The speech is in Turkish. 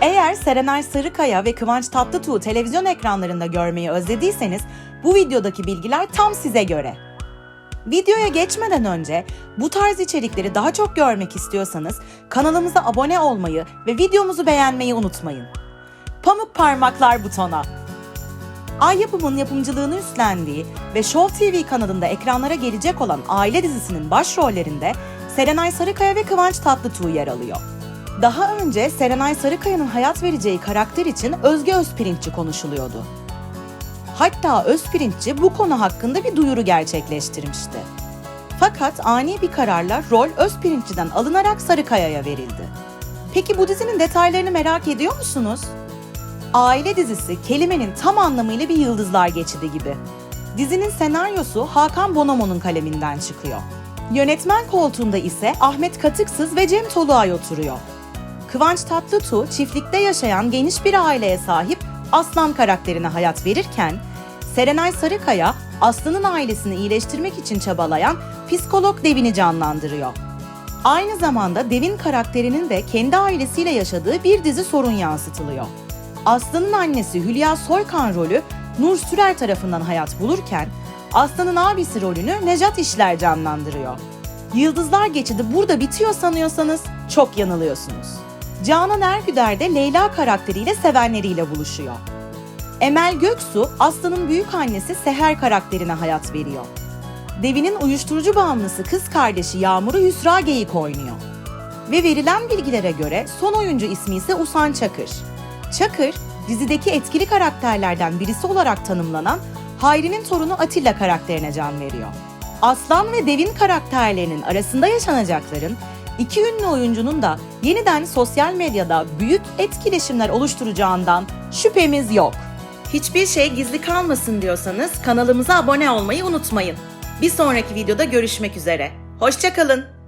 Eğer Serenay Sarıkaya ve Kıvanç Tatlıtuğ'u televizyon ekranlarında görmeyi özlediyseniz bu videodaki bilgiler tam size göre. Videoya geçmeden önce bu tarz içerikleri daha çok görmek istiyorsanız kanalımıza abone olmayı ve videomuzu beğenmeyi unutmayın. Pamuk parmaklar butona. Ay Yapım'ın yapımcılığını üstlendiği ve Show TV kanalında ekranlara gelecek olan Aile dizisinin başrollerinde Serenay Sarıkaya ve Kıvanç Tatlıtuğ yer alıyor. Daha önce Serenay Sarıkaya'nın hayat vereceği karakter için Özge Özpirinççi konuşuluyordu. Hatta Özpirinççi bu konu hakkında bir duyuru gerçekleştirmişti. Fakat ani bir kararla rol Özpirinççi'den alınarak Sarıkaya'ya verildi. Peki bu dizinin detaylarını merak ediyor musunuz? Aile dizisi kelimenin tam anlamıyla bir yıldızlar geçidi gibi. Dizinin senaryosu Hakan Bonomo'nun kaleminden çıkıyor. Yönetmen koltuğunda ise Ahmet Katıksız ve Cem Toluay oturuyor. Kıvanç Tatlıtuğ çiftlikte yaşayan geniş bir aileye sahip Aslan karakterine hayat verirken, Serenay Sarıkaya Aslı'nın ailesini iyileştirmek için çabalayan psikolog Devin'i canlandırıyor. Aynı zamanda Devin karakterinin de kendi ailesiyle yaşadığı bir dizi sorun yansıtılıyor. Aslı'nın annesi Hülya Soykan rolü Nur Sürer tarafından hayat bulurken, Aslı'nın abisi rolünü Nejat İşler canlandırıyor. Yıldızlar geçidi burada bitiyor sanıyorsanız çok yanılıyorsunuz. Canan Ergüder de Leyla karakteriyle sevenleriyle buluşuyor. Emel Göksu, Aslı'nın büyük annesi Seher karakterine hayat veriyor. Devin'in uyuşturucu bağımlısı kız kardeşi Yağmur'u Hüsra Geyik oynuyor. Ve verilen bilgilere göre son oyuncu ismi ise Usan Çakır. Çakır, dizideki etkili karakterlerden birisi olarak tanımlanan Hayri'nin torunu Atilla karakterine can veriyor. Aslan ve Devin karakterlerinin arasında yaşanacakların iki ünlü oyuncunun da yeniden sosyal medyada büyük etkileşimler oluşturacağından şüphemiz yok. Hiçbir şey gizli kalmasın diyorsanız kanalımıza abone olmayı unutmayın. Bir sonraki videoda görüşmek üzere. Hoşçakalın.